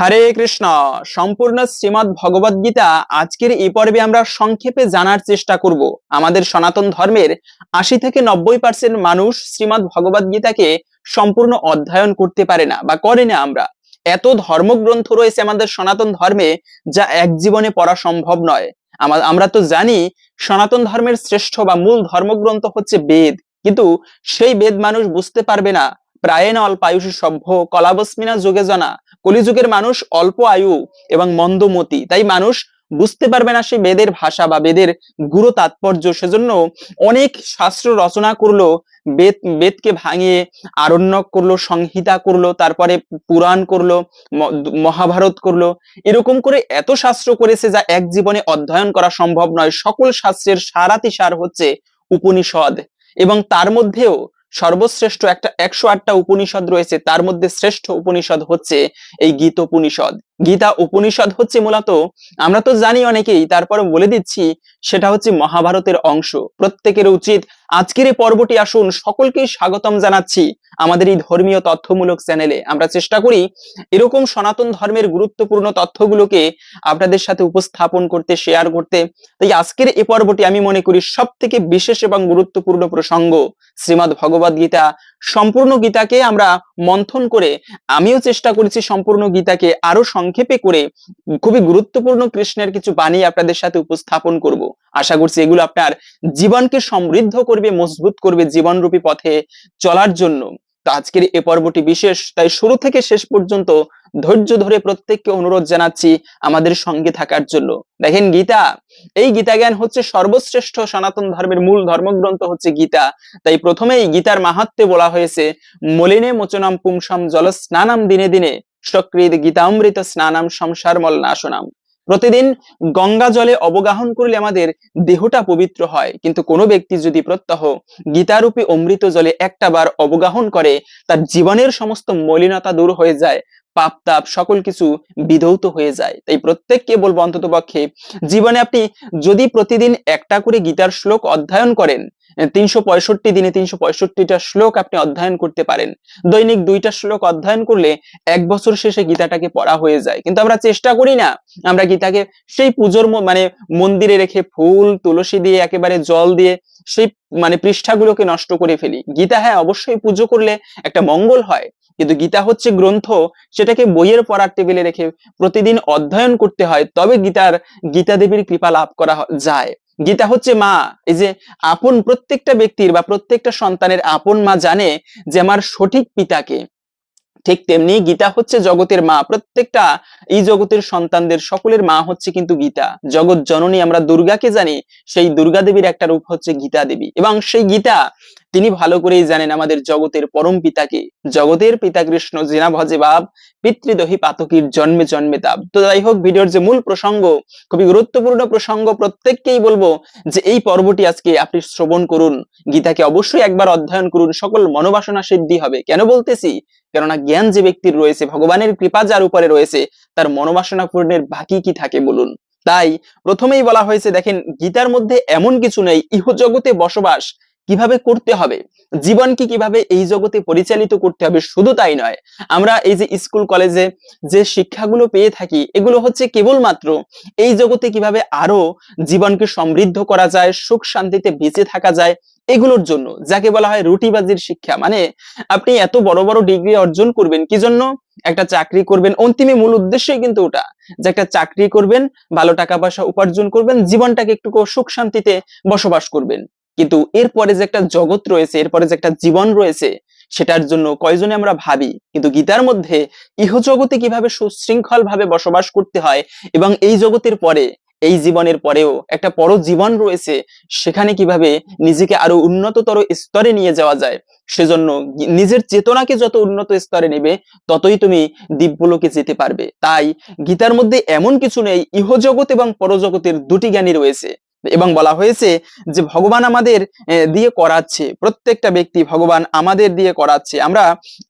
হরে কৃষ্ণ। সম্পূর্ণ শ্রীমৎ ভগবদ গীতা আজকের এই পর্বে আমরা সংক্ষেপে জানার চেষ্টা করব। আমাদের সনাতন ধর্মের আশি থেকে নব্বই পার্সেন্ট মানুষ শ্রীমৎ ভগবদ গীতাকে সম্পূর্ণ অধ্যয়ন করতে পারে না বা করে না আমরা। এত ধর্মগ্রন্থ রয়েছে আমাদের সনাতন ধর্মে যা এক জীবনে পড়া সম্ভব নয়। আমা- আমরা তো জানি সনাতন ধর্মের শ্রেষ্ঠ বা মূল ধর্মগ্রন্থ হচ্ছে বেদ। কিন্তু সেই বেদ মানুষ বুঝতে পারবে না। প্রায়ণ অল্পায়ুষ সভ্য কলাবস্মিনা যুগে জনা কলিযুগের মানুষ অল্প আয়ু এবং মন্দমতি তাই মানুষ বুঝতে পারবে না সেই বেদের ভাষা বা বেদের গুরু তাৎপর্য। সেজন্য অনেক শাস্ত্র রচনা করল, বেদ, বেদকে ভাঙিয়ে আরণ্যক করল, সংহিতা করল, তারপরে পুরাণ করল মহাভারত করল। এরকম করে এত শাস্ত্র করেছে যা এক জীবনে অধ্যয়ন করা সম্ভব নয়। সকল শাস্ত্রের সারাতি সার হচ্ছে উপনিষদ। এবং তার মধ্যেও সর্বশ্রেষ্ঠ একটা একশো আটটা উপনিষদ রয়েছে তার মধ্যে শ্রেষ্ঠ উপনিষদ হচ্ছে এই গীত উপনিষদ। গীতা উপনিষদ হচ্ছে মূলত, আমরা তো জানি অনেকেই, তারপরে বলে দিচ্ছি, সেটা হচ্ছে মহাভারতের অংশ। প্রত্যেকের উচিত আজকের এই পর্বটি আসুন সকলকেই স্বাগতম জানাচ্ছি আমাদের এই ধর্মীয় তথ্যমূলক চ্যানেলে। আমরা চেষ্টা করি এরকম সনাতন ধর্মের গুরুত্বপূর্ণ তথ্যগুলোকে আপনাদের সাথে উপস্থাপন করতে শেয়ার করতে। তাই আজকের এই পর্বটি আমি মনে করি সব থেকে বিশেষ এবং গুরুত্বপূর্ণ প্রসঙ্গ শ্রীমৎ ভগবদ গীতা সম্পূর্ণ গীতাকে আমরা মন্থন করে, আমিও চেষ্টা করেছি সম্পূর্ণ গীতাকে আরও সংক্ষেপে করে খুবই গুরুত্বপূর্ণ কৃষ্ণের কিছু বাণী আপনাদের সাথে উপস্থাপন করব। আশা করছি এগুলো আপনার জীবনকে সমৃদ্ধ করবে, মজবুত করবে জীবনরূপী পথে চলার জন্য। তো আজকের এ পর্বটি বিশেষ, তাই শুরু থেকে শেষ পর্যন্ত ধৈর্য ধরে প্রত্যেককে অনুরোধ জানাচ্ছি আমাদের সঙ্গে থাকার জন্য। দেখেন গীতা, এই গীতা জ্ঞান হচ্ছে সর্বশ্রেষ্ঠ সনাতন ধর্মের মূল ধর্মগ্রন্থ হচ্ছে গীতা। তাই প্রথমেই গীতার মাহাত্মে বলা হয়েছে, মলিনে মোচনাম পুংসম জল স্নানাম দিনে দিনে সক্রিয় গীতামৃত স্নানাম সংসার মল নাশনাম প্রতিদিন গঙ্গা জলে অবগাহন করলে আমাদের দেহটা পবিত্র হয়। কিন্তু কোনো ব্যক্তি যদি প্রত্যহ গীতারূপী অমৃত জলে একটা বার অবগাহন করে, তার জীবনের সমস্ত মলিনতা দূর হয়ে যায়। পাপ তাপ সকল কিছু বিধৌত হয়ে যায়। তাই প্রত্যেককে বলব অন্তত পক্ষে জীবনে আপনি যদি প্রতিদিন একটা করে গীতার শ্লোক অধ্যয়ন করেন তিনশো পঁয়ষট্টি দিনে তিনশো পঁয়ষট্টিটা শ্লোক আপনি অধ্যয়ন করতে পারেন। দৈনিক দুইটা শ্লোক অধ্যয়ন করলে এক বছর শেষে গীতাটাকে পড়া হয়ে যায়। কিন্তু আমরা চেষ্টা করি না, আমরা গীতাকে সেই পুজোর মানে মন্দিরে রেখে ফুল, তুলসী দিয়ে একেবারে জল দিয়ে সেই মানে পৃষ্ঠাগুলোকে নষ্ট করে ফেলি। গীতা হ্যাঁ অবশ্যই পুজো করলে একটা মঙ্গল হয়। কিন্তু গীতা হচ্ছে গ্রন্থ, সেটাকে বইয়ের পড়ার টেবিলে রেখে প্রতিদিন অধ্যয়ন করতে হয়, তবে গীতার, গীতা দেবীর কৃপা লাভ করা যায়। গীতা হচ্ছে মা, এই যে আপন প্রত্যেকটা ব্যক্তির বা প্রত্যেকটা সন্তানের আপন মা জানে যে আমার সঠিক পিতাকে। ঠিক তেমনি গীতা হচ্ছে জগতের মা, প্রত্যেকটা, এই জগতের সন্তানদের সকলের মা হচ্ছে কিন্তু গীতা। জগৎ জননী আমরা দুর্গাকে জানি, সেই দুর্গা দেবীর একটা রূপ হচ্ছে গীতা দেবী। এবং সেই গীতা তিনি ভালো করেই জানেন আমাদের জগতের পরম পিতাকে। জগতের পিতা কৃষ্ণ, জেনা ভজে বাব পিতৃদহি পাতকীর জন্মে জন্মে তাপ। তো যাই হোক, ভিডিওর যে মূল প্রসঙ্গ, খুবই গুরুত্বপূর্ণ প্রসঙ্গ, প্রত্যেককেই বলব যে এই পর্বটি আজকে আপনি শ্রবণ করুন। গীতাকে অবশ্যই একবার অধ্যয়ন করুন। সকল মনোবাসনা সিদ্ধি হবে। কেন বলতেছি? কেননা জ্ঞান যে ব্যক্তির রয়েছে, ভগবানের কৃপা যার উপরে রয়েছে, তার মনোবাসনা পূর্ণের বাকি কি থাকে বলুন? তাই প্রথমেই বলা হয়েছে, দেখেন, গীতার মধ্যে এমন কিছু নেই ইহ জগতে বসবাস। কীভাবে করতে হবে? জীবনকে কীভাবে এই জগতে পরিচালিত করতে হবে শুধু তাই নয়, আমরা এই যে স্কুল, কলেজে যে শিক্ষাগুলো পেয়ে থাকি, এগুলো হচ্ছে কেবলমাত্র এই জগতে কীভাবে আরও জীবনকে সমৃদ্ধ করা যায়, সুখ শান্তিতে বেঁচে থাকা যায়, এগুলোর জন্য, যাকে বলা হয় রুটিবাজির শিক্ষা। মানে আপনি এত বড় বড় ডিগ্রি অর্জন করবেন, কি জন্য? একটা চাকরি করবেন, অন্তিমে মূল উদ্দেশ্যই কিন্তু ওটা, যে একটা চাকরি করবেন, ভালো টাকা পয়সা উপার্জন করবেন, জীবনটাকে একটু সুখ শান্তিতে বসবাস করবেন। কিন্তু এরপরে যে একটা জগৎ রয়েছে, এরপরে যে একটা জীবন রয়েছে, সেটার জন্য কয়জনে আমরা ভাবি? কিন্তু গীতার মধ্যে ইহজগতে কীভাবে সুশৃঙ্খল ভাবে বসবাস করতে হয় এবং এই জগতের পরে, এই জীবনের পরেও একটা পর জীবন রয়েছে, সেখানে কীভাবে নিজেকে আরও উন্নততর স্তরে নিয়ে যাওয়া যায়? সেজন্য নিজের চেতনাকে যত উন্নত স্তরে নেবে, ততই তুমি দিব্যলোকে যেতে পারবে। তাই গীতার মধ্যে এমন কিছু নেই, ইহজগৎ এবং পরজগতের দুটি জ্ঞানী রয়েছে। এবং বলা হয়েছে যে ভগবান আমাদের দিয়ে করাচ্ছে। প্রত্যেকটা ব্যক্তি ভগবান আমাদের দিয়ে করাচ্ছে। আমরা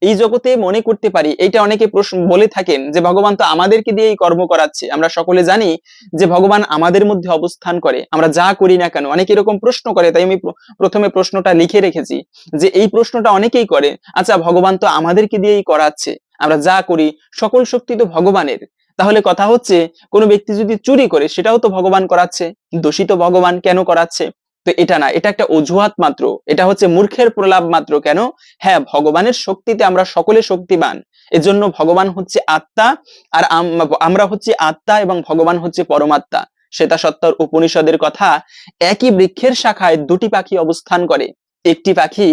এই জগতে মনে করতে পারি এটা অনেকে প্রশ্ন বলে থাকেন যে ভগবান তো আমাদেরকে দিয়েই কর্ম করাচ্ছে। আমরা সকলে জানি যে ভগবান আমাদের মধ্যে অবস্থান করে। আমরা যা করি না কেন, অনেকে এরকম প্রশ্ন করে, তাই আমি প্রথমে প্রশ্নটা লিখে রেখেছি যে এই প্রশ্নটা অনেকেই করে আচ্ছা ভগবান তো আমাদেরকে দিয়েই করাচ্ছে। আমরা যা করি, সকল শক্তি তো ভগবানের। তাহলে কথা হচ্ছে, কোনো ব্যক্তি যদি চুরি করে, সেটাও তো ভগবান করাচ্ছে। দোষিত ভগবান কেন করাচ্ছে? তো এটা না, এটা একটা অজুহাত মাত্র। এটা হচ্ছে মূর্খের প্রলাপ মাত্র। কেন? হ্যাঁ ভগবানের শক্তিতে আমরা সকলে শক্তিমান এজন্য ভগবান হচ্ছে আত্মা, আর আমরা হচ্ছে আত্মা এবং ভগবান হচ্ছে পরমাত্মা। শ্বেতা সত্তর উপনিষদের কথা, একই বৃক্ষের শাখায় দুটি পাখি অবস্থান করে। একটি পাখি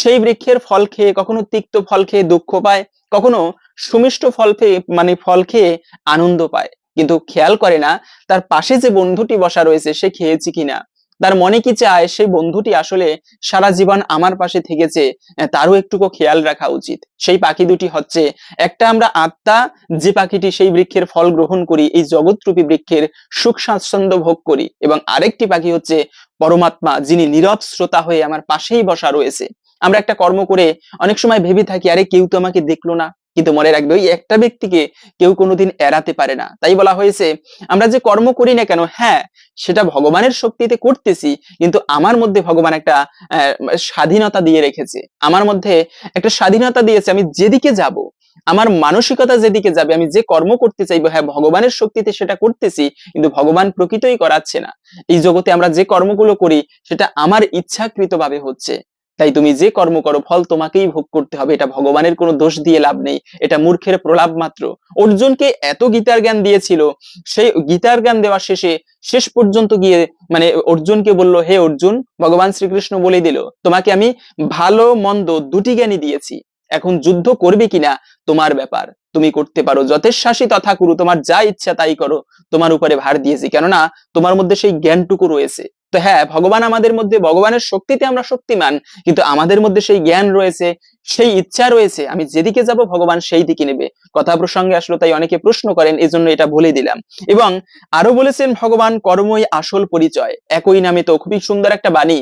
সেই বৃক্ষের ফল খেয়ে কখনো তিক্ত ফল খেয়ে দুঃখ পায়, কখনো সুমিষ্ট ফল খেয়ে মানে ফল খেয়ে আনন্দ পায়। কিন্তু খেয়াল করে না, তার পাশে যে বন্ধুটি বসা রয়েছে, সে খেয়েছে কিনা? তার মনে কি চায় সেই বন্ধুটি আসলে সারা জীবন আমার পাশে থেকেছে, তারও একটুকু খেয়াল রাখা উচিত। সেই পাখি দুটি হচ্ছে, একটা আমরা আত্মা, যে পাখিটি সেই বৃক্ষের ফল গ্রহণ করি, এই জগৎরূপী বৃক্ষের সুখ স্বাচ্ছন্দ্য ভোগ করি। এবং আরেকটি পাখি হচ্ছে পরমাত্মা, যিনি নীরব শ্রোতা হয়ে আমার পাশেই বসা রয়েছে। আমরা একটা কর্ম করে অনেক সময় ভেবে থাকি, আরে কেউ তো আমাকে দেখল না। কিন্তু মনে রাখবে, ওই একটা ব্যক্তিকে কেউ কোনোদিন এড়াতে পারে না। তাই বলা হয়েছে, আমরা যে কর্ম করি না কেন হ্যাঁ সেটা ভগবানের শক্তিতে করতেছি, কিন্তু আমার মধ্যে ভগবান একটা স্বাধীনতা দিয়ে রেখেছে। আমার মধ্যে একটা স্বাধীনতা দিয়েছে, আমি যেদিকে যাব, আমার মানসিকতা যেদিকে যাবে, আমি যে কর্ম করতে চাইব হ্যাঁ ভগবানের শক্তিতে সেটা করতেছি, কিন্তু ভগবান প্রকৃতই করাচ্ছে না। এই জগতে আমরা যে কর্মগুলো করি, সেটা আমার ইচ্ছাকৃত ভাবে হচ্ছে। তাই তুমি যে কর্ম করো, ফল তোমাকেই ভোগ করতে হবে। এটা ভগবানের কোনো দোষ দিয়ে লাভ নেই। এটা মূর্খের প্রলাপ মাত্র। অর্জুনকে এত গীতার জ্ঞান দিয়েছিল, সেই গীতার জ্ঞান দেওয়া শেষে শেষ পর্যন্ত গিয়ে মানে অর্জুনকে বলল, হে অর্জুন, ভগবান শ্রীকৃষ্ণ বলে দিল, তোমাকে আমি ভালো, মন্দ দুটি জ্ঞানই দিয়েছি। এখন যুদ্ধ করবে কিনা, তোমার ব্যাপার। তুমি করতে পারো যথেচ্ছাসী তথা করু তোমার যা ইচ্ছা তাই করো। তোমার উপরে ভার দিয়েছি। কেননা, তোমার মধ্যে সেই জ্ঞানটুকু রয়েছে। তো হ্যাঁ ভগবান আমাদের মধ্যে, ভগবানের শক্তিতে আমরা শক্তিমান, কিন্তু আমাদের মধ্যে সেই জ্ঞান রয়েছে, সেই ইচ্ছা রয়েছে, আমি যেদিকে যাব ভগবান সেই দিকে নেবে। কথা প্রসঙ্গে আসলো, তাই অনেকে প্রশ্ন করেন, এজন্য এটা বলে দিলাম। এবং আরও বলেছেন ভগবান, কর্মই আসল পরিচয়। একই নামে তো খুবই সুন্দর একটা বাণী,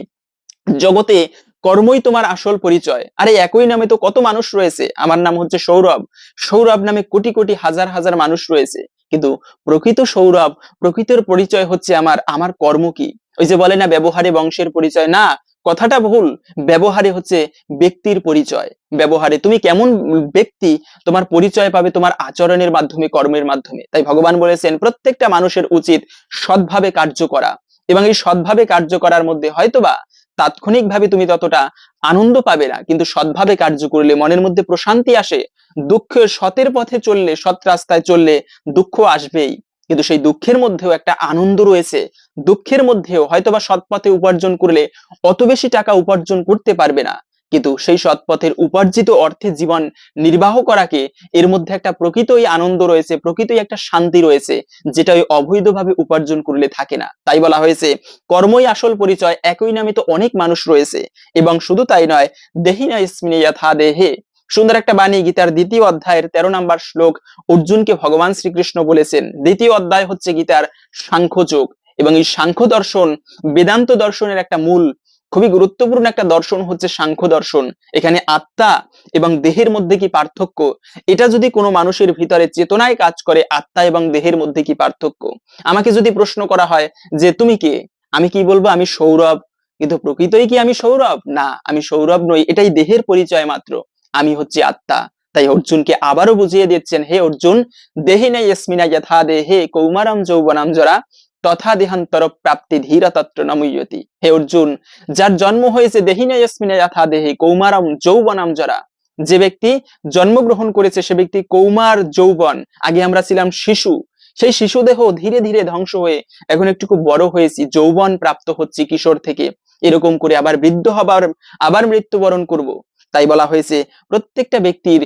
জগতে কর্মই তোমার আসল পরিচয়। আরে, একই নামে তো কত মানুষ রয়েছে। আমার নাম হচ্ছে সৌরভ। সৌরভ নামে কোটি কোটি হাজার হাজার মানুষ রয়েছে। কিন্তু প্রকৃত সৌরভ, প্রকৃতির পরিচয় হচ্ছে আমার আমার কর্ম কি? ওই যে বলে না, ব্যবহারে বংশের পরিচয়। না, কথাটা ভুল। ব্যবহারে হচ্ছে ব্যক্তির পরিচয়। ব্যবহারে, তুমি কেমন ব্যক্তি, তোমার পরিচয় পাবে তোমার আচরণের মাধ্যমে, কর্মের মাধ্যমে। তাই ভগবান বলেছেন, প্রত্যেকটা মানুষের উচিত সৎভাবে কার্য করা। এবং এই সৎভাবে কার্য করার মধ্যে হয়তোবা তাৎক্ষণিকভাবে তুমি ততটা আনন্দ পাবে না, কিন্তু সৎভাবে কার্য করলে মনের মধ্যে প্রশান্তি আসে। দুঃখের সতের পথে চললে, সৎ রাস্তায় চললে দুঃখ আসবেই। কিন্তু সেই দুঃখের মধ্যেও একটা আনন্দ রয়েছে। দুঃখের মধ্যেও হয়তোবা সৎ পথে উপার্জন করলে অত বেশি টাকা উপার্জন করতে পারবে না। কিন্তু সেই সৎপথের উপার্জিত অর্থে জীবন নির্বাহ করাকে এর মধ্যে একটা প্রকৃতই আনন্দ রয়েছে, প্রকৃতই একটা শান্তি রয়েছে যেটা ওই অবৈধভাবে উপার্জন করলে থাকে না। তাই বলা হয়েছে, কর্মই আসল পরিচয়, একই নামে তো অনেক মানুষ রয়েছে। এবং শুধু তাই নয় দেহিনা ইসমিনে যথা দেহে। সুন্দর একটা বাণী গীতার দ্বিতীয় অধ্যায়ের তেরো নম্বর শ্লোক, অর্জুনকে ভগবান শ্রীকৃষ্ণ বলেছেন। দ্বিতীয় অধ্যায় হচ্ছে গীতার সাংখ্যযোগ এবং এই সাংখ্য দর্শন বেদান্ত দর্শনের একটা মূল, খুবই গুরুত্বপূর্ণ একটা দর্শন হচ্ছে সাংখ্য দর্শন। এখানে আত্মা এবং দেহের মধ্যে কি পার্থক্য? এটা যদি কোনো মানুষের ভিতরে চেতনায় কাজ করে, আত্মা এবং দেহের মধ্যে কি পার্থক্য? আমাকে যদি প্রশ্ন করা হয় যে তুমি কে? আমি কি বলব? আমি সৌরভ। কিন্তু প্রকৃতই কি আমি সৌরভ? না, আমি সৌরভ নই, এটাই দেহের পরিচয় মাত্র। আমি হচ্ছে আত্মা। তাই অর্জুনকে আবারও বুঝিয়ে দিচ্ছেন, হে অর্জুন, দেহে নেই ইসমিনা যথা দেহে কৌমারম যৌবনাম জরা, তথা দেহান্তর প্রাপ্তি ধীরা তত্র নমুয়তি। হে অর্জুন, যার জন্ম হয়েছে দেহিনা ইসমিনা যথা দেহে কৌমারম যৌবনাম জরা। যে ব্যক্তি জন্মগ্রহণ করেছে সে ব্যক্তি কৌমার যৌবন। আগে আমরা ছিলাম শিশু। সেই শিশু দেহ ধীরে ধীরে ধ্বংস হয়ে এখন একটুকু বড় হয়েছি, যৌবন প্রাপ্ত হচ্ছে কিশোর থেকে। এরকম করে আবার বৃদ্ধ হবার, আবার মৃত্যুবরণ করব। তাই বলা হয়েছে, প্রত্যেকটা ব্যক্তির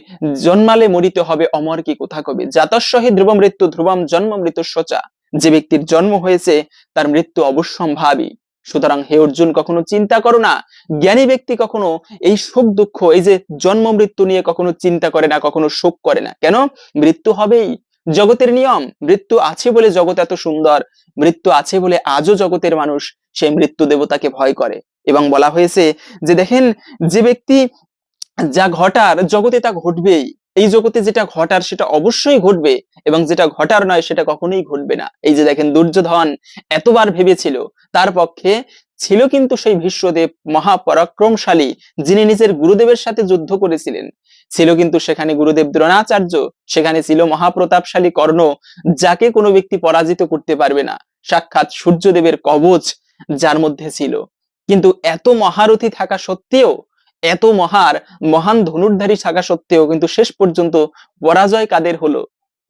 জন্মালে মরিতে হবে অমর কি কোথা কবে? জাতস্বহি ধ্রুব মৃত্যু, ধ্রুবম জন্ম মৃত্যু সোচা যে ব্যক্তির জন্ম হয়েছে, তার মৃত্যু অবশ্যম্ভাবী। সুতরাং হে অর্জুন, কখনো চিন্তা করো না। জ্ঞানী ব্যক্তি কখনো এই সুখ দুঃখ, এই যে জন্ম মৃত্যু নিয়ে কখনো চিন্তা করে না, কখনো শোক করে না। কেন? মৃত্যু হবেই। জগতের নিয়ম, মৃত্যু আছে বলে জগৎ এত সুন্দর, মৃত্যু আছে বলে আজও জগতের মানুষ সেই মৃত্যু দেবতাকে ভয় করে। এবং বলা হয়েছে যে দেখেন, যে ব্যক্তি যা ঘটার জগতে তা ঘটবেই। এই জগতে যেটা ঘটার সেটা অবশ্যই ঘটবে এবং যেটা ঘটার নয় সেটা কখনোই ঘটবে না। এই যে দেখেন দুর্যোধন এতবার ভেবেছিল, তার পক্ষে ছিল কিন্তু সেই ভীষ্মদেব মহাপরাক্রমশালী যিনি নিজের গুরুদেবের সাথে যুদ্ধ করেছিলেন। ছিল কিন্তু সেখানে গুরুদেব দ্রোণাচার্য, সেখানে ছিল মহাপ্রতাপশালী কর্ণ, যাকে কোনো ব্যক্তি পরাজিত করতে পারবে না। সাক্ষাৎ সূর্যদেবের কবচ যার মধ্যে ছিল। কিন্তু এত মহারথী থাকা সত্ত্বেও এত মহার, মহান ধনুর্ধারী থাকা সত্ত্বেও কিন্তু শেষ পর্যন্ত পরাজয় কাদের হলো?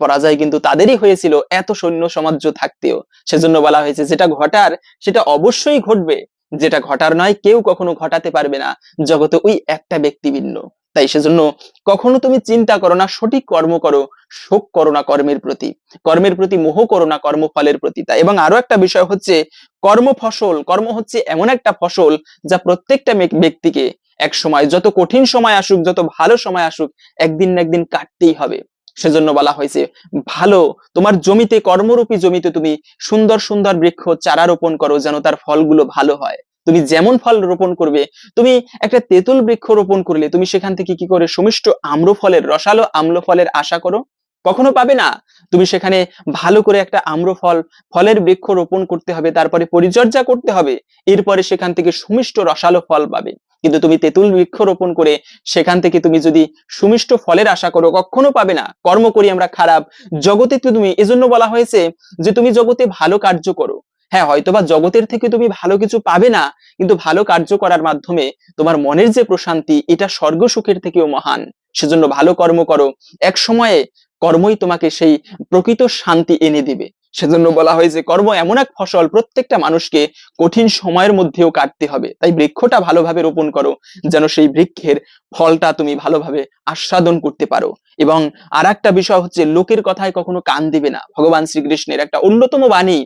পরাজয় কিন্তু তাদেরই হয়েছিল এত সৈন্য সমাজ্য থাকতেও। সেজন্য বলা হয়েছে যেটা ঘটার, সেটা অবশ্যই ঘটবে। যেটা ঘটার নয়, কেউ কখনো ঘটাতে পারবে না। জগতে ওই একটা ব্যক্তি ভিন্ন। তাই সেজন্য কখনো তুমি চিন্তা করো না, সঠিক কর্ম করো, শোক করো না কর্মের প্রতি। কর্মের প্রতি মোহ করো না কর্মফলের প্রতি। তাই এবং আরও একটা বিষয় হচ্ছে কর্ম ফসল। কর্ম হচ্ছে এমন একটা ফসল যা প্রত্যেকটা ব্যক্তিকে এক সময়, যত কঠিন সময় আসুক, যত ভালো সময় আসুক, একদিন না একদিন কাটতেই হবে। সেজন্য বলা হয়েছে, ভালো, তোমার জমিতে, কর্মরূপী জমিতে তুমি সুন্দর সুন্দর বৃক্ষ, চারা রোপণ করো যেন তার ফলগুলো ভালো হয়। তুমি যেমন ফল রোপণ করবে, তুমি একটা তেঁতুল বৃক্ষ রোপণ করলে তুমি সেখান থেকে কি করে সুমিষ্ট আম্র ফলের রসালো আম্ল ফলের আশা করো? কখনো পাবে না। তুমি সেখানে ভালো করে একটা আম্র ফল ফলের বৃক্ষ রোপণ করতে হবে, তারপরে পরিচর্যা করতে হবে, এরপরে সেখান থেকে সুমিষ্ট রসালো ফল পাবে। কিন্তু তুমি তেঁতুল বৃক্ষ রোপণ করে সেখান থেকে তুমি যদি সুমিষ্ট ফলের আশা করো, কখনো পাবে না। কর্ম করি আমরা খারাপ। জগতে তুমি এজন্য বলা হয়েছে যে তুমি জগতে ভালো কার্য করো। হ্যাঁ হয়তোবা জগতের থেকে তুমি ভালো কিছু পাবে না, কিন্তু ভালো কার্য করার মাধ্যমে তোমার মনের যে প্রশান্তি, এটা স্বর্গ সুখের থেকেও মহান। সেজন্য ভালো কর্ম করো। এক সময়ে কর্মই তোমাকে সেই প্রকৃত শান্তি এনে দিবে। সেজন্য বলা হয়েছে কর্ম এমন এক ফসল প্রত্যেকটা মানুষকে কঠিন সময়ের মধ্যেও কাটতে হবে। তাই বৃক্ষটা ভালোভাবে রোপণ করো, যেন সেই বৃক্ষের ফলটা তুমি ভালোভাবে আস্বাদন করতে পারো। এবং আর একটা বিষয় হচ্ছে, লোকের কথায় কখনো কান দিবে না। ভগবান শ্রীকৃষ্ণের একটা অন্যতম বাণী,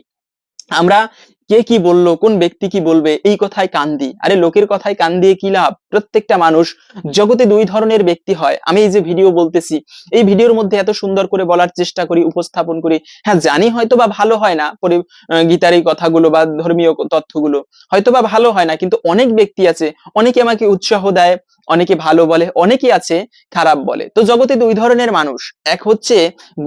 আমরা কে কি বলল, কোন ব্যক্তি কি বলবে, এই কথায় কান দিই। আরে লোকের কথায় কান দিয়ে কি লাভ? প্রত্যেকটা মানুষ জগতে দুই ধরনের ব্যক্তি হয়। আমি এই যে ভিডিও বলতেছি, এই ভিডিওর মধ্যে এত সুন্দর করে বলার চেষ্টা করি, উপস্থাপন করি। হ্যাঁ জানি হয়তো বা ভালো হয় না গীতার এই কথাগুলো বা ধর্মীয় তথ্যগুলো। হয়তো বা ভালো হয় না, কিন্তু অনেক ব্যক্তি আছে, অনেকে আমাকে উৎসাহ দেয়, অনেকে ভালো বলে, অনেকে আছে খারাপ বলে। তো জগতে দুই ধরনের মানুষ। এক হচ্ছে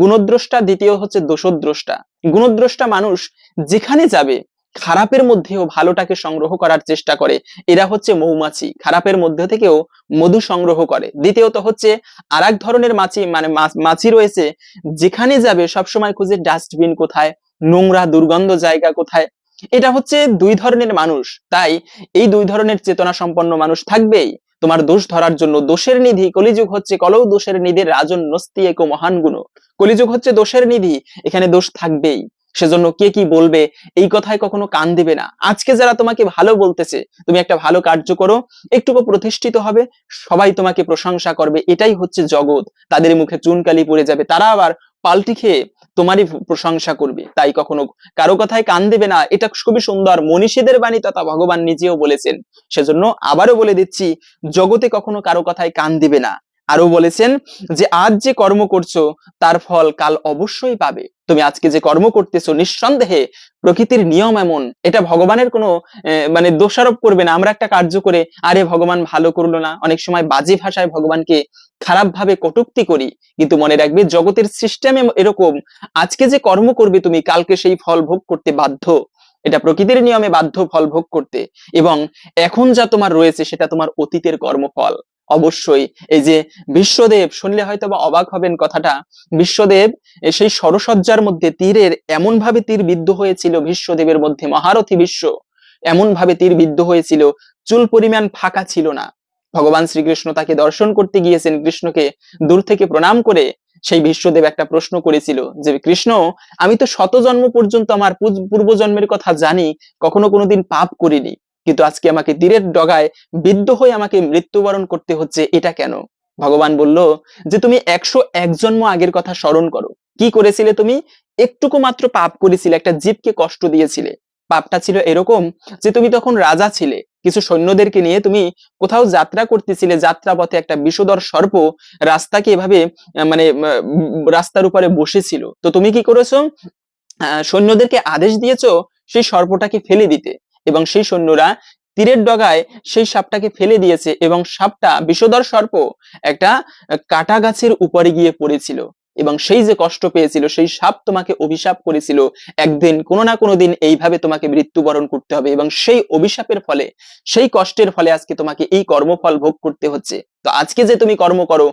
গুণদ্রষ্টা, দ্বিতীয় হচ্ছে দোষদ্রষ্টা। গুণদ্রষ্টা মানুষ যেখানে যাবে খারাপের মধ্যেও ভালোটাকে সংগ্রহ করার চেষ্টা করে। এরা হচ্ছে মৌমাছি। খারাপের মধ্যে থেকেও মধু সংগ্রহ করে। দ্বিতীয়ত হচ্ছে আর ধরনের মাছি মানে মাছি রয়েছে, যেখানে যাবে সবসময় খুঁজে ডাস্টবিন কোথায়, নোংরা দুর্গন্ধ জায়গা কোথায়। এটা হচ্ছে দুই ধরনের মানুষ। তাই এই দুই ধরনের চেতনা সম্পন্ন মানুষ থাকবেই। তোমার দোষ ধরার জন্য দোষের নিধি। কলিযুগ হচ্ছে কলৌ দোষের নিধির রাজন নস্তি এক মহান গুণ। কলিযুগ হচ্ছে দোষের নিধি। এখানে দোষ থাকবেই। সেজন্য কে কি বলবে? এই কথায় কখনো কান দিবে না। আজকে যারা তোমাকে ভালো বলতেছে, তুমি একটা ভালো কার্য করো, একটুকু প্রতিষ্ঠিত হবে, সবাই তোমাকে প্রশংসা করবে। এটাই হচ্ছে জগৎ। তাদের মুখে চুনকালি পড়ে যাবে। তারা আবার পাল্টি খেয়ে তোমারই প্রশংসা করবে। তাই কখনো কারও কথায় কান দেবে না। এটা খুবই সুন্দর। মনীষীদের বাণী তথা ভগবান নিজেও বলেছেন। সেজন্য আবারও বলে দিচ্ছি, জগতে কখনো কারও কথায় কান দিবে না। আরও বলেছেন যে, আজ যে কর্ম করছ, তার ফল কাল অবশ্যই পাবে। তুমি আজকে যে কর্ম করতেছো নিঃসন্দেহে প্রকৃতির নিয়ম এমন। এটা ভগবানের কোনো মানে দোষারোপ করবে না। আমরা একটা কার্য করে, আরে ভগবান ভালো করল না। অনেক সময় বাজে ভাষায় ভগবানকে খারাপ ভাবে কটূক্তি করি। কিন্তু মনে রাখবে, জগতের সিস্টেমে এরকম। আজকে যে কর্ম করবে তুমি, কালকে সেই ফল ভোগ করতে বাধ্য। এটা প্রকৃতির নিয়মে বাধ্য ফল ভোগ করতে। এবং এখন যা তোমার রয়েছে, সেটা তোমার অতীতের কর্মফল। অবশ্যই। এই যে বিশ্বদেব, শুনলে হয়তো বা অবাক হবেন কথাটা, বিশ্বদেব সেই সরসজ্জার মধ্যে তীরের এমন ভাবে তীর বিদ্ধ হয়েছিল বিশ্বদেবের মধ্যে, মহারথী বিশ্ব এমন ভাবে তীর বিদ্ধ হয়েছিল, চুল পরিমাণ ফাঁকা ছিল না। ভগবান শ্রীকৃষ্ণ তাকে দর্শন করতে গিয়েছেন, কৃষ্ণকে দূর থেকে প্রণাম করে সেই বিশ্বদেব একটা প্রশ্ন করেছিল যে, কৃষ্ণ, আমি তো শত জন্ম পর্যন্ত আমার পূর্বজন্মের কথা জানি, কখনো কোনোদিন পাপ করিনি। কিন্তু আজকে আমাকে তীরের ডগায় বিদ্ধ হয়ে আমাকে মৃত্যুবরণ করতে হচ্ছে এটা কেন? ভগবান বলল যে তুমি একশো এক জন্ম আগের কথা স্মরণ করো। কি করেছিলে তুমি? একটুকু মাত্র পাপ করেছিলে, একটা জীবকে কষ্ট দিয়েছিলে। পাপটা ছিল এরকম যে তুমি তখন রাজা ছিলে। কিছু সৈন্যদেরকে নিয়ে তুমি কোথাও যাত্রা করতেছিলে যাত্রা পথে একটা বিষধর সর্প রাস্তাকে এভাবে মানে রাস্তার উপরে বসেছিল। তো তুমি কি করেছ? সৈন্যদেরকে আদেশ দিয়েছ সেই সর্পটাকে ফেলে দিতে। এবং সেই সৈন্যরা তীরের ডগায় সেই সাপটাকে ফেলে দিয়েছে এবং সাপটা বিষধর সর্প একটা কাটা গাছের উপরে গিয়ে পড়েছিল এবং সেই যে কষ্ট পেয়েছিল, সেই সাপ তোমাকে অভিশাপ করেছিল, একদিন, কোনো না কোনো দিন এইভাবে তোমাকে মৃত্যুবরণ করতে হবে এবং সেই অভিশাপের ফলে, সেই কষ্টের ফলে আজকে তোমাকে এই কর্মফল ভোগ করতে হচ্ছে। তো আজকে যে তুমি কর্ম করো,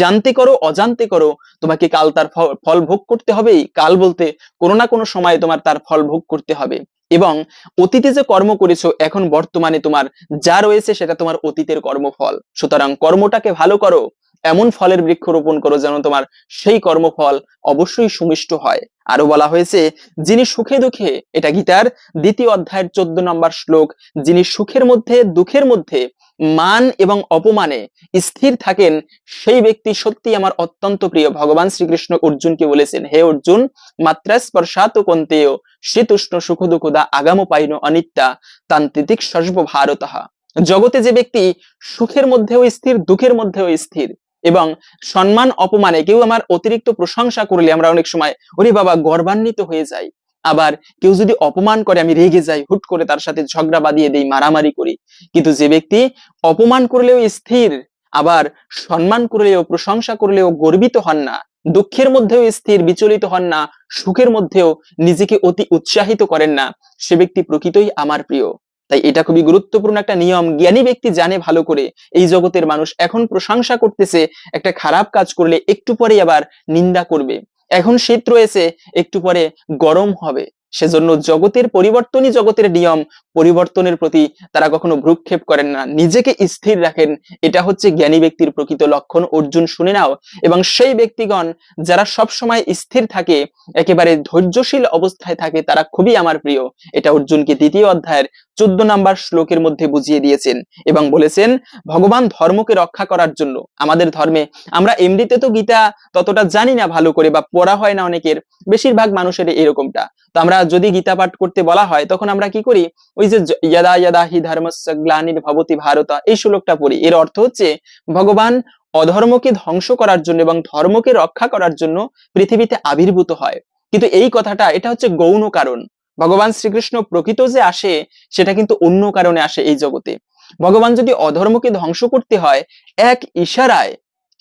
জানতে করো, অজান্তে করো, তোমাকে কাল তার ফল ভোগ করতে হবেই। কাল বলতে কোনো না কোনো সময় তোমার তার ফল ভোগ করতে হবে। এবং অতীতে যে কর্ম করেছ, এখন বর্তমানে তোমার যা রয়েছে সেটা তোমার অতীতের কর্মফল। সুতরাং কর্মটাকে ভালো করো এমন ফলের বৃক্ষ রোপণ করো যেন তোমার সেই কর্মফল অবশ্যই সুমিষ্ট হয়। আরও বলা হয়েছে, যিনি সুখে দুঃখে, এটা গীতার দ্বিতীয় অধ্যায়ের চোদ্দ নম্বর শ্লোক, যিনি সুখের মধ্যে, দুঃখের মধ্যে, মান এবং অপমানে স্থির থাকেন, সেই ব্যক্তি সত্যি আমার অত্যন্ত প্রিয়। ভগবান শ্রীকৃষ্ণ অর্জুনকে বলেছেন, হে অর্জুন মাত্রা স্পর্শাত কন্তেয় শীতুষ্ণ সুখ দুঃখদা আগাম পাইন অনিত্যা তান্ত্রিক সর্ব ভারতহা জগতে যে ব্যক্তি সুখের মধ্যেও স্থির, দুঃখের মধ্যেও স্থির এবং সম্মান, অপমানে কেউ আমার অতিরিক্ত প্রশংসা করলে আমরা অনেক সময়, ওরে বাবা, গর্বান্বিত হয়ে যাই। আবার কেউ যদি অপমান করে, আমি রেগে যাই, হুট করে তার সাথে ঝগড়া বাঁধিয়ে দেই, মারামারি করি। কিন্তু যে ব্যক্তি অপমান করলেও স্থির, আবার সম্মান করলেও, প্রশংসা করলেও গর্বিত হন না, দুঃখের মধ্যেও স্থির, বিচলিত হন না, সুখের মধ্যেও নিজেকে অতি উৎসাহিত করেন না, সে ব্যক্তি প্রকৃতই আমার প্রিয়। তাই এটা খুবই গুরুত্বপূর্ণ একটা নিয়ম। জ্ঞানী ব্যক্তি জানে ভালো করে এই জগতের মানুষ এখন প্রশংসা করতেছে, একটা খারাপ কাজ করলে একটু পরে আবার নিন্দা করবে। এখন শীত রয়েছে, একটু পরে গরম হবে। সেজন্য জগতের পরিবর্তনই জগতের নিয়ম। পরিবর্তনের প্রতি তারা কখনো ভ্রুক্ষেপ করেন না। নিজেকে স্থির রাখেন। এটা হচ্ছে জ্ঞানী ব্যক্তির প্রকৃত লক্ষণ। অর্জুন, শুনে নাও। এবং সেই ব্যক্তিগণ যারা সব সময় স্থির থাকে, একেবারে ধৈর্যশীল অবস্থায় থাকে, তারা খুবই আমার প্রিয়। এটা অর্জুনকে দ্বিতীয় অধ্যায়ের চোদ্দ নাম্বার শ্লোকের মধ্যে বুঝিয়ে দিয়েছেন এবং বলেছেন, ভগবান ধর্মকে রক্ষা করার জন্য। আমাদের ধর্মে আমরা এমনিতে তো গীতা ততটা জানি না ভালো করে বা পড়া হয় না অনেকের। বেশিরভাগ মানুষের এরকমটা। তো আমরা যদি গীতা পাঠ করতে বলা হয়, তখন আমরা কি করি? ওই যে ইয়াদা ইয়াদা হি ধর্মস্য গ্লানির ভবতি ভারত এই শ্লোকটা পড়ি। এর অর্থ হচ্ছে, ভগবান অধর্মকে ধ্বংস করার জন্য এবং ধর্মকে রক্ষা করার জন্য পৃথিবীতে আবির্ভূত হয়। কিন্তু এই কথাটা, এটা হচ্ছে গৌণ কারণ। ভগবান শ্রীকৃষ্ণ প্রকৃত যে আসে, সেটা কিন্তু অন্য কারণে আসে এই জগতে। ভগবান যদি অধর্মকে ধ্বংস করতে হয়, এক ইশারায়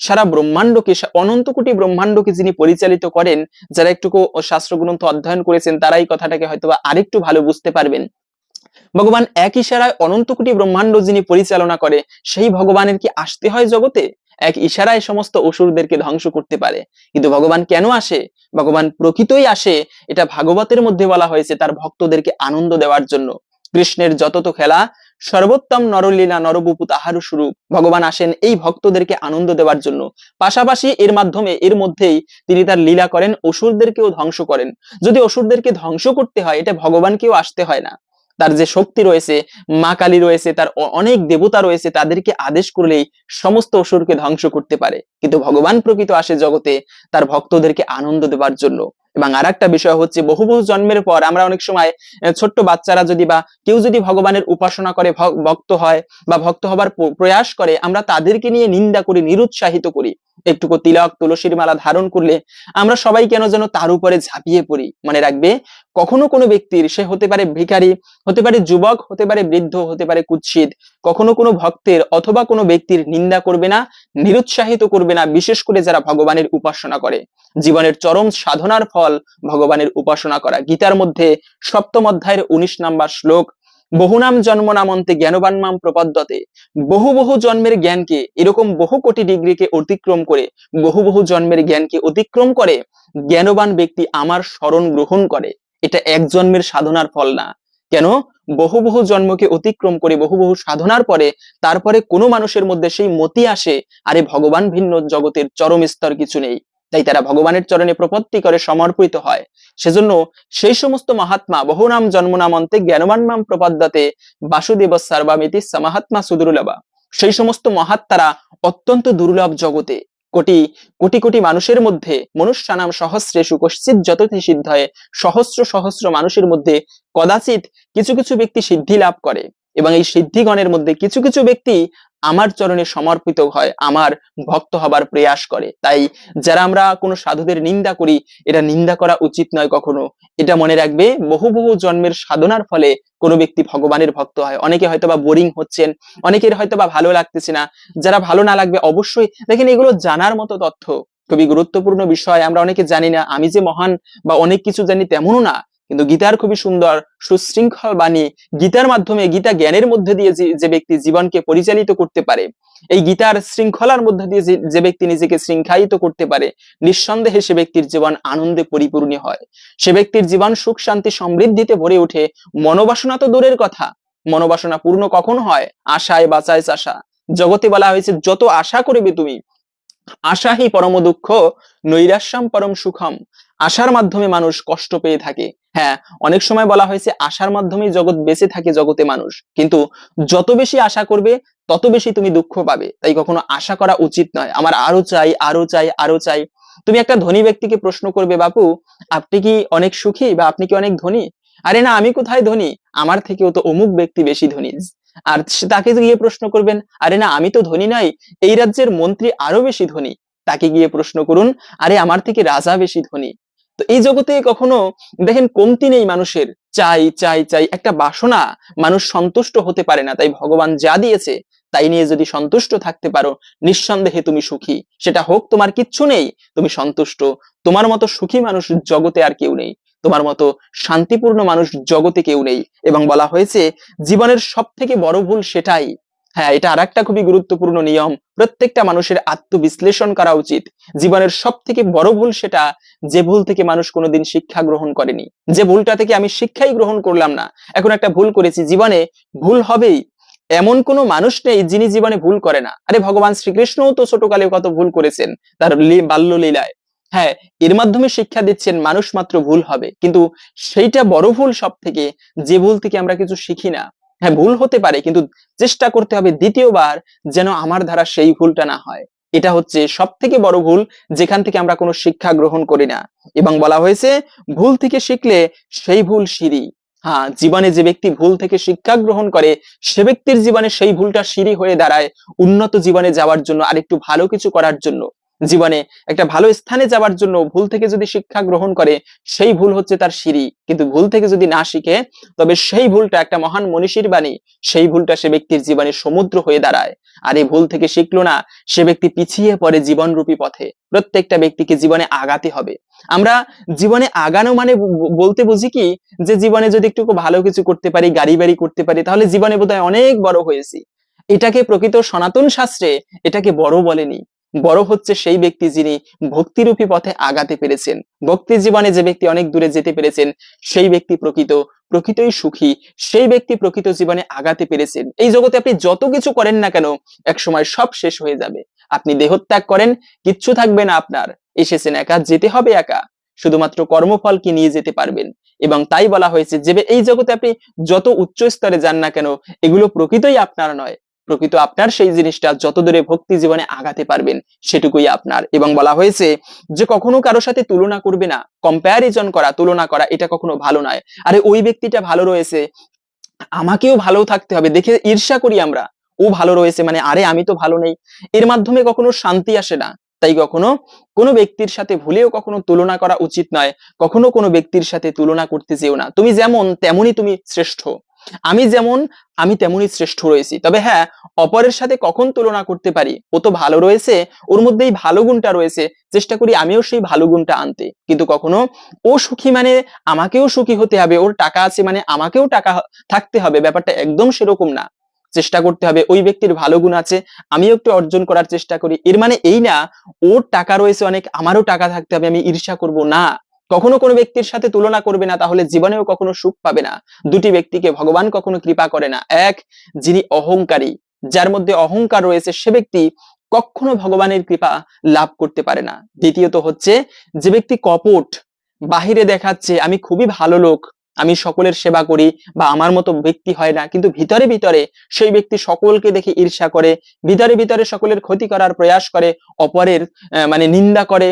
সারা ব্রহ্মাণ্ডকে অনন্ত কোটি ব্রহ্মাণ্ডকে যিনি পরিচালিত করেন, যারা একটুকু শাস্ত্র গ্রন্থ অধ্যয়ন করেছেন তারা এই কথাটাকে হয়তোবা আরেকটু ভালো বুঝতে পারবেন। ভগবান এক ইশারায় অনন্ত কোটি ব্রহ্মাণ্ড যিনি পরিচালনা করে, সেই ভগবানের কি আসতে হয় জগতে? এক ইশারায় সমস্ত অসুরদেরকে ধ্বংস করতে পারে। কিন্তু ভগবান কেন আসে? ভগবান প্রকৃতই আসে, এটা ভাগবতের মধ্যে বলা হয়েছে, তার ভক্তদেরকে আনন্দ দেওয়ার জন্য। কৃষ্ণের যত তো খেলা সর্বোত্তম নরলীলা নরবুপু তাহারু স্বরূপ ভগবান আসেন এই ভক্তদেরকে আনন্দ দেওয়ার জন্য। পাশাপাশি এর মাধ্যমে, এর মধ্যেই তিনি তার লীলা করেন, অসুরদেরকেও ধ্বংস করেন। যদি অসুরদেরকে ধ্বংস করতে হয়, এটা ভগবানকেও আসতে হয় না। তার যে শক্তি রয়েছে, মা কালী রয়েছে, তার অনেক দেবতা রয়েছে, তাদেরকে আদেশ করলেই সমস্ত অসুরকে ধ্বংস করতে পারে। কিন্তু ভগবান প্রকৃত আসে জগতে তার ভক্তদেরকে আনন্দ দেওয়ার জন্য। এবং আর একটা বিষয় হচ্ছে, বহু বহু জন্মের পর আমরা অনেক সময় ছোট্ট বাচ্চারা যদি বা কেউ যদি ভগবানের উপাসনা করে ভক্ত হয় বা ভক্ত হবার প্রয়াস করে, আমরা তাদেরকে নিয়ে নিন্দা করি, নিরুৎসাহিত করি। একটুকু তিলক, তুলসীর মালা ধারণ করলে আমরা সবাই কেন যেন তার উপরে ঝাঁপিয়ে পড়ি? মনে রাখবে, কখনো কোনো ব্যক্তির, সে হতে পারে ভিখারি, হতে পারে যুবক, হতে পারে বৃদ্ধ, হতে পারে কুৎসিত, কখনো কোনো ভক্তের অথবা কোনো ব্যক্তির নিন্দা করবে না, নিরুৎসাহিত করবে না, বিশেষ করে যারা ভগবানের উপাসনা করে। জীবনের চরম সাধনার ফল ভগবানের উপাসনা করা। গীতার মধ্যে সপ্তম অধ্যায়ের উনিশ নাম্বার শ্লোক বহুনাম জন্ম নামন্তে জ্ঞানবান মাম প্রপদ্যতে। বহু বহু জন্মের জ্ঞানকে এরকম বহু কোটি ডিগ্রিকে অতিক্রম করে, বহু বহু জন্মের জ্ঞানকে অতিক্রম করে, জ্ঞানবান ব্যক্তি আমার স্মরণ গ্রহণ করে। এটা এক জন্মের সাধনার ফল না। কেন? বহু বহু জন্মকে অতিক্রম করে, বহু বহু সাধনার পরে, তারপরে কোনো মানুষের মধ্যে সেই মতি আসে, আরে ভগবান ভিন্ন জগতের চরম স্তর কিছু নেই। তাই তারা ভগবানের চরণে প্রপত্তি করে সমর্পিত হয়। সেজন্য সেই সমস্ত মহাত্মা বহুনাম জন্মনামন্তে জ্ঞানবান মাম প্রপদ্যতে বাসুদেব সর্বামিতি সমাহাত্মা সুদুর্লভা। সেই সমস্ত মহাত্মারা অত্যন্ত দুর্লভ জগতে। কোটি কোটি কোটি মানুষের মধ্যে মনুষ্যানাম সহস্রে সুকশ্চিত যততি হয়, সহস্র সহস্র মানুষের মধ্যে কদাচিৎ কিছু কিছু ব্যক্তি সিদ্ধি লাভ করে। এবং এই সিদ্ধিগণের মধ্যে কিছু কিছু ব্যক্তি আমার চরণে সমর্পিত হয়, আমার ভক্ত হবার প্রয়াস করে। তাই যারা আমরা কোনো সাধুদের নিন্দা করি, এটা নিন্দা করা উচিত নয় কখনো। এটা মনে রাখবে, বহু বহু জন্মের সাধনার ফলে কোনো ব্যক্তি ভগবানের ভক্ত হয়। অনেকে হয়তোবা বোরিং হচ্ছেন, অনেকের হয়তোবা ভালো লাগতেছে না। যারা ভালো না লাগবে অবশ্যই, দেখেন এগুলো জানার মতো তথ্য খুবই গুরুত্বপূর্ণ বিষয়। আমরা অনেকে জানি না, আমি যে মহান বা অনেক কিছু জানি তেমনও না। কিন্তু গীতার খুবই সুন্দর সুশৃঙ্খল বাণী গীতার মাধ্যমে গীতা জ্ঞানের মধ্যে দিয়ে যে- ব্যক্তি জীবনকে পরিচালিত করতে পারে, এই গীতার শৃঙ্খলার মধ্যে দিয়ে যে- যে ব্যক্তি নিজেকে শৃঙ্খায়িত করতে পারে, নিঃসন্দেহে সে ব্যক্তির জীবন আনন্দে পরিপূর্ণ হয়। সে ব্যক্তির জীবন সুখ, শান্তি, সমৃদ্ধিতে ভরে ওঠে মনোবাসনা তো দূরের কথা। মনোবাসনা পূর্ণ কখন হয়? আশায় বাঁচায় চাষা। জগতে বলা হয়েছে, যত আশা করবে তুমি, আশাহি পরম দুঃখ নৈরাশ্যাম পরম সুখম। আশার মাধ্যমে মানুষ কষ্ট পেয়ে থাকে। হ্যাঁ অনেক সময় বলা হয়েছে আশার মাধ্যমেই জগৎ বেঁচে থাকে জগতে মানুষ। কিন্তু যত বেশি আশা করবে, তত বেশি তুমি দুঃখ পাবে। তাই কখনো আশা করা উচিত নয়। আমার আরও চাই আরও চাই আরও চাই। তুমি একটা ধনী ব্যক্তিকে প্রশ্ন করবে, বাপু, আপনি কি অনেক সুখী বা আপনি কি অনেক ধনী? আরে না, আমি কোথায় ধনী? আমার থেকেও তো অমুক ব্যক্তি বেশি ধনী। আর তাকে গিয়ে প্রশ্ন করবেন, আরে না, আমি তো ধনী নাই, এই রাজ্যের মন্ত্রী আরও বেশি ধনী। তাকে গিয়ে প্রশ্ন করুন, আরে, আমার থেকে রাজা বেশি ধনী। তো এই জগতে কখনো দেখেন কমতি নেই মানুষের। চাই চাই চাই একটা বাসনা মানুষ সন্তুষ্ট হতে পারে না। তাই ভগবান যা দিয়েছে তাই নিয়ে যদি সন্তুষ্ট থাকতে পারো, নিঃসন্দেহে তুমি সুখী। সেটা হোক, তোমার কিচ্ছু নেই, তুমি সন্তুষ্ট। তোমার মতো সুখী মানুষ জগতে আর কেউ নেই। তোমার মতো শান্তিপূর্ণ মানুষ জগতে কেউ নেই। এবং বলা হয়েছে, জীবনের সব থেকে বড় ভুল সেটাই হ্যাঁ এটা আর একটা খুবই গুরুত্বপূর্ণ নিয়ম। প্রত্যেকটা মানুষের আত্মবিশ্লেষণ করা উচিত। জীবনের সব থেকে বড় ভুল সেটা যে ভুল থেকে মানুষ কোনোদিন শিক্ষা গ্রহণ করেনি। যে ভুলটা থেকে আমি শিক্ষাই গ্রহণ করলাম না। এখন একটা ভুল করেছি, জীবনে ভুল হবেই। এমন কোনো মানুষ নেই যিনি জীবনে ভুল করে না। আরে, ভগবান শ্রীকৃষ্ণও তো ছোটকালে কত ভুল করেছেন তার বাল্যলীলায়। হ্যাঁ এর মাধ্যমে শিক্ষা দিচ্ছেন মানুষ মাত্র ভুল হবে। কিন্তু সেইটা বড় ভুল সব থেকে যে ভুল থেকে আমরা কিছু শিখি না। হ্যাঁ ভুল হতে পারে, কিন্তু চেষ্টা করতে হবে দ্বিতীয়বার যেন আমার দ্বারা সেই ভুলটা না হয়। এটা হচ্ছে সব থেকে বড় ভুল যেখান থেকে আমরা কোনো শিক্ষা গ্রহণ করি না। এবং বলা হয়েছে, ভুল থেকে শিখলে সেই ভুল সিঁড়ি। হ্যাঁ জীবনে যে ব্যক্তি ভুল থেকে শিক্ষা গ্রহণ করে, সে ব্যক্তির জীবনে সেই ভুলটা সিঁড়ি হয়ে দাঁড়ায় উন্নত জীবনে যাওয়ার জন্য, আরেকটু ভালো কিছু করার জন্য। জীবনে একটা ভালো স্থানে যাওয়ার জন্য ভুল থেকে যদি শিক্ষা গ্রহণ করে, সেই ভুল হচ্ছে তার সিঁড়ি। কিন্তু ভুল থেকে যদি না শিখে, তবে সেই ভুলটা একটা মহান মনীষীর বাণী, সেই ভুলটা সে ব্যক্তির জীবনে সমুদ্র হয়ে দাঁড়ায়। আর এই ভুল থেকে শিখলো না, সে ব্যক্তি পিছিয়ে পড়ে জীবনরূপী পথে। প্রত্যেকটা ব্যক্তিকে জীবনে আগাতে হবে। আমরা জীবনে আগানো মানে বলতে বুঝি কি, যে জীবনে যদি একটু ভালো কিছু করতে পারি, গাড়ি বাড়ি করতে পারি, তাহলে জীবনে বোধহয় অনেক বড় হয়েছি। এটাকে প্রকৃত সনাতন শাস্ত্রে এটাকে বড় বলেনি। বড় হচ্ছে সেই ব্যক্তি যিনি ভক্তিরূপী পথে আগাতে পেরেছেন। ভক্তি জীবনে যে ব্যক্তি অনেক দূরে যেতে পেরেছেন, সেই ব্যক্তি প্রকৃত, প্রকৃতই সুখী, সেই ব্যক্তি প্রকৃত জীবনে আগাতে পেরেছেন। এই জগতে আপনি যত কিছু করেন না কেন, এক সময় সব শেষ হয়ে যাবে। আপনি দেহত্যাগ করেন, কিচ্ছু থাকবে না আপনার। এসেছেন একা, যেতে হবে একা। শুধুমাত্র কর্মফল কি নিয়ে যেতে পারবেন? এবং তাই বলা হয়েছে যে, এই জগতে আপনি যত উচ্চ স্তরে যান না কেন, এগুলো প্রকৃতই আপনার নয়। প্রকৃত আপনার সেই জিনিসটা যত দূরে ভক্তি জীবনে আগাতে পারবেন, সেটুকুই আপনার। এবং বলা হয়েছে যে কখনো কারও সাথে তুলনা করবে না কম্প্যারিজন করা, তুলনা করা, এটা কখনো ভালো নয়। আরে ওই ব্যক্তিটা ভালো রয়েছে, আমাকেও ভালো থাকতে হবে, দেখে ঈর্ষা করি আমরা, ও ভালো রয়েছে মানে আরে আমি তো ভালো নেই। এর মাধ্যমে কখনো শান্তি আসে না। তাই কখনো কোনো ব্যক্তির সাথে ভুলেও কখনো তুলনা করা উচিত নয়, কখনো কোনো ব্যক্তির সাথে তুলনা করতে যেও না। তুমি যেমন, তেমনই তুমি শ্রেষ্ঠ। আমি যেমন, আমি তেমনই শ্রেষ্ঠ রয়েছি। তবে হ্যাঁ অপরের সাথে কখন তুলনা করতে পারি? ও তো ভালো রয়েছে, ওর মধ্যেই ভালো গুণটা রয়েছে। চেষ্টা করি আমিও সেই ভালো গুণটা আনতে। কিন্তু কখনো ও সুখী মানে আমাকেও সুখী হতে হবে, ওর টাকা আছে মানে আমাকেও টাকা থাকতে হবে, ব্যাপারটা একদম সেরকম না। চেষ্টা করতে হবে, ওই ব্যক্তির ভালো গুণ আছে, আমিও একটু অর্জন করার চেষ্টা করি। এর মানে এই না, ওর টাকা রয়েছে অনেক, আমারও টাকা থাকতে হবে, আমি ঈর্ষা করব না। কখনো কোনো ব্যক্তির সাথে তুলনা করবে না, তাহলে জীবনেও কখনো সুখ পাবে না। দুটি ব্যক্তিকে ভগবান কখনো কৃপা করে না। এক, যিনি অহংকারী, যার মধ্যে অহংকার রয়েছে, সে ব্যক্তি কখনো ভগবানের কৃপা লাভ করতে পারে না। দ্বিতীয়ত হচ্ছে, যে ব্যক্তি কপট, বাহিরে দেখাচ্ছে, আমি খুবই ভালো লোক, আমি সকলের সেবা করি বা আমার মতো ব্যক্তি হয় না। কিন্তু ভিতরে ভিতরে সেই ব্যক্তি সকলকে দেখে ঈর্ষা করে, ভিতরে ভিতরে সকলের ক্ষতি করার প্রয়াস করে, অপরের মানে নিন্দা করে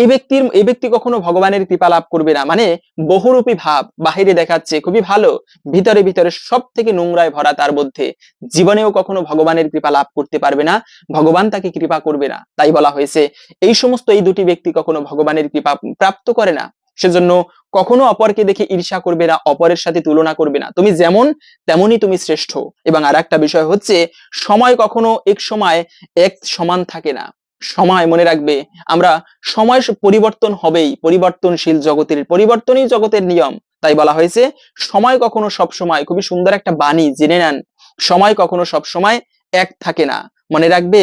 এই ব্যক্তির, এই ব্যক্তি কখনো ভগবানের কৃপা লাভ করবে না। মানে বহুরূপী ভাব বাহিরে দেখাচ্ছে, খুবই ভালো। ভিতরে ভিতরে সব থেকে নোংরায় ভরা তার মধ্যে। জীবনেও কখনো ভগবানের কৃপা লাভ করতে পারবে না, ভগবান তাকে কৃপা করবে না, তাই বলা হয়েছে। এই সমস্ত এই দুটি ব্যক্তি কখনো ভগবানের কৃপা প্রাপ্ত করে না। সেজন্য কখনো অপরকে দেখে ঈর্ষা করবে না, অপরের সাথে তুলনা করবে না। তুমি যেমন, তেমনই তুমি শ্রেষ্ঠ। এবং আর একটা বিষয় হচ্ছে, সময় কখনো এক সময় এক সমান থাকে না। সময় মনে রাখবে। আমরা সময় পরিবর্তন হবেই, পরিবর্তনশীল জগতের পরিবর্তনই জগতের নিয়ম। তাই বলা হয়েছে, সময় কখনো সব সময় খুবই সুন্দর একটা বাণী জেনে নেন, সময় কখনো সব সময় এক থাকে না। মনে রাখবে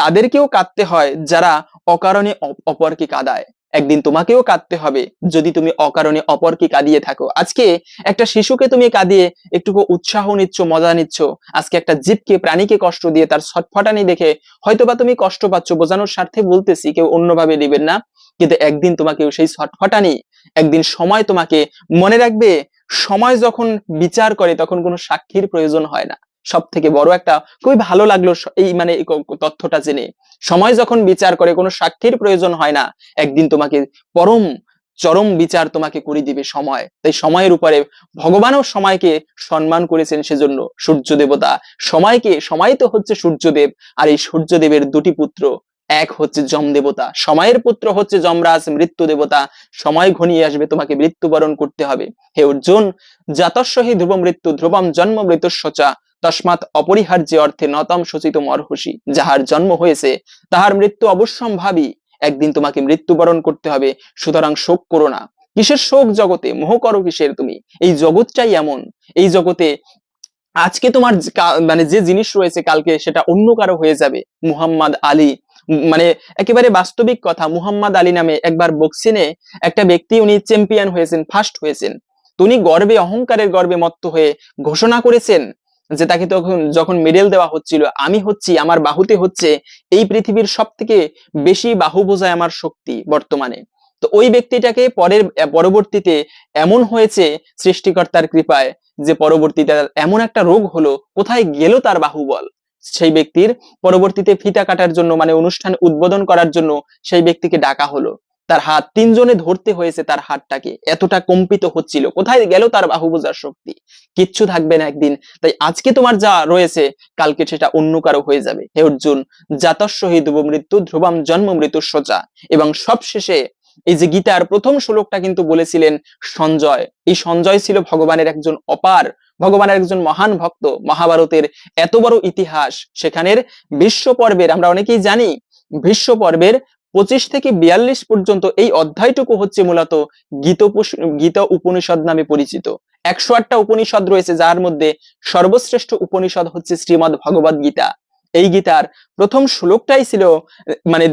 তাদেরকেও কাঁদতে হয় যারা অকারণে অপরকে কাঁদায়। একদিন তোমাকেও কাঁদতে হবে। যদি তুমি অকারণে অপরকে কাঁদিয়ে থাকো। আজকে একটা শিশুকে তুমি কাঁদিয়ে একটুকু উৎসাহ নিচ্ছ, মজা নিচ্ছ। আজকে একটা জীবকে, প্রাণীকে কষ্ট দিয়ে তার ছটফটানি দেখে হয়তোবা তুমি কষ্ট পাচ্ছ, বোঝানোর স্বার্থে বলতেছি, কেউ অন্যভাবে নেবেন না। কিন্তু একদিন তোমাকে সেই ছটফটানি, একদিন সময় তোমাকে মনে রাখবে। সময় যখন বিচার করে, তখন কোনো সাক্ষীর প্রয়োজন হয় না। সব থেকে বড় একটা খুবই ভালো লাগল এই মানে তথ্যটা জেনে। সময় যখন বিচার করে কোনো সাক্ষীর প্রয়োজন হয় না, একদিন তোমাকে পরম চরম বিচার তোমাকে করে দিবে সময়। তাই সময়ের উপরে ভগবানও সময়কে সম্মান করেছেন সেজন্য সূর্য দেবতা সময়কে, সময় তো হচ্ছে সূর্যদেব, আর এই সূর্যদেবের দুটি পুত্র, এক হচ্ছে যম দেবতা সময়ের পুত্র হচ্ছে যমরাজ, মৃত্যু দেবতা। সময় ঘনিয়ে আসবে, তোমাকে মৃত্যুবরণ করতে হবে। হে অর্জুন জাতস্বহি ধ্রুব মৃত্যু ধ্রুবম জন্ম মৃত্যুস্বচা তস্মাৎ অপরিহার্য অর্থে নতম শোচিত মরহুষি যাহার জন্ম হয়েছে, তাহার মৃত্যু অবশ্যম্ভাবী। একদিন তোমাকে মৃত্যুবরণ করতে হবে, সুতরাং শোক করো না। কিসের শোক জগতে? মোহ করো কিসের তুমি? এই জগৎটাই এমন। এই জগতে আজকে তোমার মানে যে জিনিস রয়েছে, কালকে সেটা অন্য কারও হয়ে যাবে। মুহাম্মদ আলী মানে একেবারে বাস্তবিক কথা, মুহাম্মদ আলী নামে একবার বক্সিনে একটা ব্যক্তি উনি চ্যাম্পিয়ন হয়েছেন, ফার্স্ট হয়েছেন। তো উনি গর্বে, অহংকারের গর্বে মত্ত হয়ে ঘোষণা করেছেন যে তাকে তখন, যখন মেডেল দেওয়া হচ্ছিল, আমি হচ্ছি, আমার বাহুতে হচ্ছে এই পৃথিবীর সব থেকে বেশি বাহু বোঝায় আমার শক্তি বর্তমানে। তো ওই ব্যক্তিটাকে পরের, পরবর্তীতে এমন হয়েছে সৃষ্টিকর্তার কৃপায় যে পরবর্তীতে এমন একটা রোগ হলো, কোথায় গেল তার বাহুবল? সেই ব্যক্তির পরবর্তীতে ফিতা কাটার জন্য মানে অনুষ্ঠান উদ্বোধন করার জন্য সেই ব্যক্তিকে ডাকা হলো। তার হাত তিনজনে ধরতে হয়েছে তার হাতটাকে। এতটা কম্পিত হচ্ছিল। কোথায় গেল তার বাহু বোঝার শক্তি? কিচ্ছু থাকবে না একদিন। তাই আজকে তোমার যা রয়েছে, কালকে সেটা অন্য কারও হয়ে যাবে। হে অর্জুন জাতস্বহি ধ্রুব মৃত্যু, ধ্রুবম জন্ম মৃত্যু সোজা। এবং সবশেষে এই যে গীতার প্রথম শ্লোকটা কিন্তু বলেছিলেন সঞ্জয়। এই সঞ্জয় ছিল ভগবানের একজন অপার, ভগবানের একজন মহান ভক্ত। মহাভারতের এত বড় ইতিহাস, সেখানের বিশ্ব পর্বের আমরা অনেকেই জানি বিশ্ব পর্বের পঁচিশ থেকে বিয়াল্লিশ পর্যন্ত এই অধ্যায়টুকু হচ্ছে মূলত গীত গীতা উপনিষদ নামে পরিচিত। একশো আটটা উপনিষদ রয়েছে, যার মধ্যে সর্বশ্রেষ্ঠ উপনিষদ হচ্ছে শ্রীমদ ভগবদ গীতা। এই গীতার প্রথম শ্লোকটাই ছিল মানে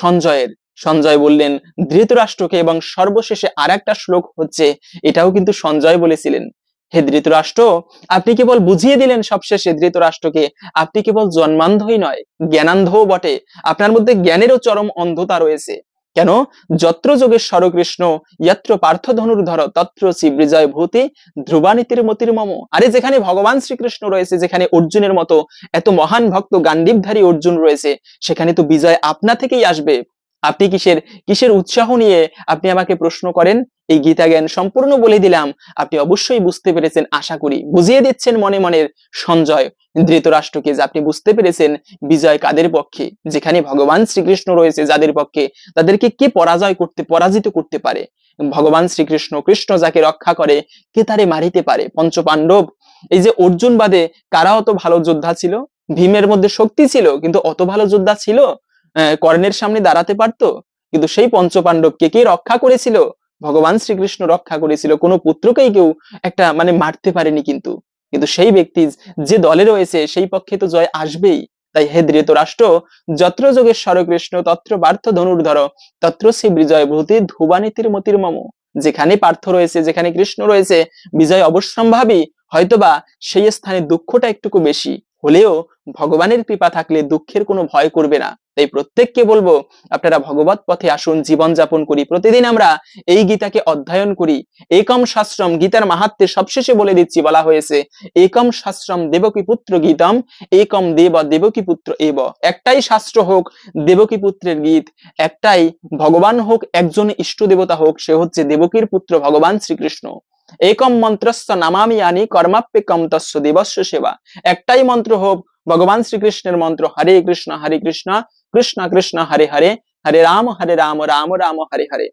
সঞ্জয়ের। সঞ্জয় বললেন, ধৃতরাষ্ট্রকে এবং সর্বশেষে আর একটা শ্লোক হচ্ছে, এটাও কিন্তু সঞ্জয় বলেছিলেন। হে ধৃতরাষ্ট্র, আপনি কেবল বুঝিয়ে দিলেন সবশেষে ধৃতরাষ্ট্রকে, আপনি কেবল জন্মান্ধই নয়, জ্ঞানান্ধও বটে। আপনার মধ্যে জ্ঞানেরও চরম অন্ধতা রয়েছে। কেন? যত্র যোগেশ্বর কৃষ্ণ যত্র পার্থ ধনুর্ধর, তত্র শ্রী বিজয় ভূতি ধ্রুবানীতির মতির মম। আরে যেখানে ভগবান শ্রীকৃষ্ণ রয়েছে, যেখানে অর্জুনের মতো এত মহান ভক্ত গান্ডীবধারী অর্জুন রয়েছে, সেখানে তো বিজয় আপনা থেকেই আসবে। আপনি কিসের কিসের উৎসাহ নিয়ে আপনি আমাকে প্রশ্ন করেন? এই গীতা জ্ঞান সম্পূর্ণ বলে দিলাম। আপনি অবশ্যই বুঝতে পেরেছেন, আশা করি। বুঝিয়ে দিচ্ছেন মনে মনের সঞ্জয় ধৃতরাষ্ট্রকে যে আপনি বুঝতে পেরেছেন বিজয় কাদের পক্ষে? যেখানে ভগবান শ্রীকৃষ্ণ রয়েছে যাদের পক্ষে? তাদেরকে কে পরাজয় করতে, পরাজিত করতে পারে? ভগবান শ্রীকৃষ্ণ, কৃষ্ণ যাকে রক্ষা করে, কে তারে মারিতে পারে? পঞ্চপাণ্ডব, এই যে অর্জুন বাদে কারা অত ভালো যোদ্ধা ছিল? ভীমের মধ্যে শক্তি ছিল, কিন্তু অত ভালো যোদ্ধা ছিল? কর্ণের সামনে দাঁড়াতে পারতো? কিন্তু সেই পঞ্চপাণ্ডবকে কে রক্ষা করেছিল? ভগবান শ্রীকৃষ্ণ রক্ষা করেছিল, কোনো পুত্রকেই কেউ একটা মানে মারতে পারেনি কিন্তু। কিন্তু সেই ব্যক্তি যে দলে রয়েছে, সেই পক্ষে তো জয় আসবেই। তাই হে ধৃতরাষ্ট্র যত্র যোগেশ্বর কৃষ্ণ, তত্র পার্থ ধনুর্ধর, তত্র শ্রী বিজয় ভূতি ধুবানীতির মতির মম। যেখানে পার্থ রয়েছে, যেখানে কৃষ্ণ রয়েছে, বিজয় অবশ্যম্ভাবী, হয়তোবা সেই স্থানে দুঃখটা একটুকু বেশি। হলেও ভগবানের কৃপা থাকলে দুঃখের কোনো ভয় করবে না। তাই প্রত্যেককে বলব, আপনারা ভগবত পথে আসুন, জীবন যাপন করি। প্রতিদিন আমরা এই গীতাকে অধ্যয়ন করি। একম শাস্ত্রম, গীতার মাহাত্মে সবশেষে বলে দিচ্ছি, বলা হয়েছে, একম শাস্ত্রম দেবকী পুত্র গীতম, একম দেব দেবকী পুত্র এব। একটাই শাস্ত্র হোক, দেবকী পুত্রের গীত, একটাই ভগবান হোক, একজন ইষ্ট দেবতা হোক, সে হচ্ছে দেবকীর পুত্র ভগবান শ্রীকৃষ্ণ। একম মন্ত্রস্ব নামামি আনি, কর্মাপ্যেকম তস্য দিবস্য সেবা। একটাই মন্ত্র হোক, ভগবান শ্রীকৃষ্ণের মন্ত্র, হরে কৃষ্ণ হরে কৃষ্ণ কৃষ্ণ কৃষ্ণ, হরে হরে হরে রাম হরে রাম রাম রাম, হরে হরে।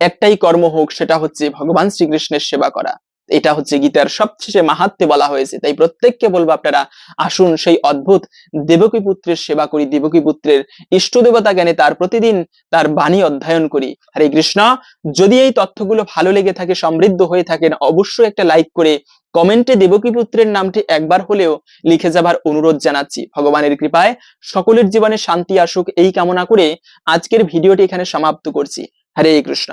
একটাই কর্ম হোক, সেটা হচ্ছে ভগবান শ্রীকৃষ্ণের সেবা করা। এটা হচ্ছে গীতার সবচেয়ে মাহাত্মে বলা হয়েছে। তাই প্রত্যেককে বলব আপনারা আসুন সেই অদ্ভুত দেবকী পুত্রের সেবা করি, দেবকী পুত্রের ইষ্ট দেবতা জ্ঞানে তার প্রতিদিন তার বাণী অধ্যয়ন করি। হরে কৃষ্ণ, যদি এই তথ্যগুলো ভালো লেগে থাকে, সমৃদ্ধ হয়ে থাকেন, অবশ্যই একটা লাইক করে কমেন্টে দেবকী পুত্রের নামটি একবার হলেও লিখে যাবার অনুরোধ জানাচ্ছি। ভগবানের কৃপায় সকলের জীবনে শান্তি আসুক, এই কামনা করে আজকের ভিডিওটি এখানে সমাপ্ত করছি। হরে কৃষ্ণ।